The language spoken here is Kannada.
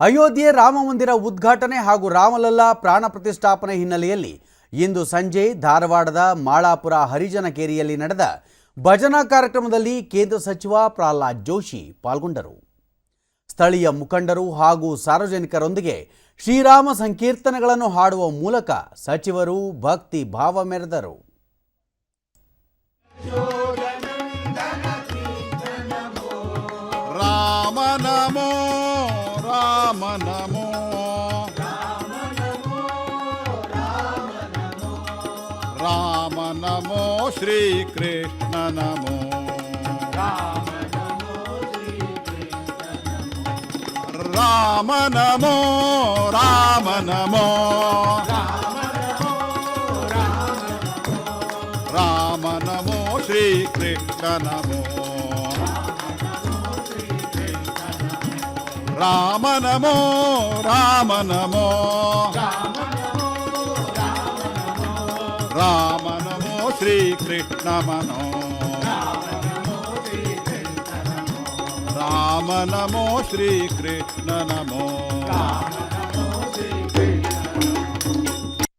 ಅಯೋಧ್ಯೆ ರಾಮ ಮಂದಿರ ಉದ್ಘಾಟನೆ ಹಾಗೂ ರಾಮಲಲ್ಲಾ ಪ್ರಾಣ ಪ್ರತಿಷ್ಠಾಪನೆ ಹಿನ್ನೆಲೆಯಲ್ಲಿ ಇಂದು ಸಂಜೆ ಧಾರವಾಡದ ಮಾಳಾಪುರ ಹರಿಜನ ಕೇರಿಯಲ್ಲಿ ನಡೆದ ಭಜನಾ ಕಾರ್ಯಕ್ರಮದಲ್ಲಿ ಕೇಂದ್ರ ಸಚಿವ ಪ್ರಹ್ಲಾದ್ ಜೋಶಿ ಪಾಲ್ಗೊಂಡರು. ಸ್ಥಳೀಯ ಮುಖಂಡರು ಹಾಗೂ ಸಾರ್ವಜನಿಕರೊಂದಿಗೆ ಶ್ರೀರಾಮ ಸಂಕೀರ್ತನೆಗಳನ್ನು ಹಾಡುವ ಮೂಲಕ ಸಚಿವರು ಭಕ್ತಿ ಭಾವ ಮೆರೆದರು. ರಾಮ ರಾಮ ನಮೋ ರಾಮ ನಮೋ ಶ್ರೀ ಕೃಷ್ಣ ನಮೋ ರಾಮ ನಮೋ ರಾಮ ನಮೋ ರಾಮ ನಮೋ ಶ್ರೀ ಕೃಷ್ಣ ನಮೋ రామ నమో రామ నమో. రామ నమో శ్రీకృష్ణ మనో రామ నమో శ్రీకృష్ణ నమో.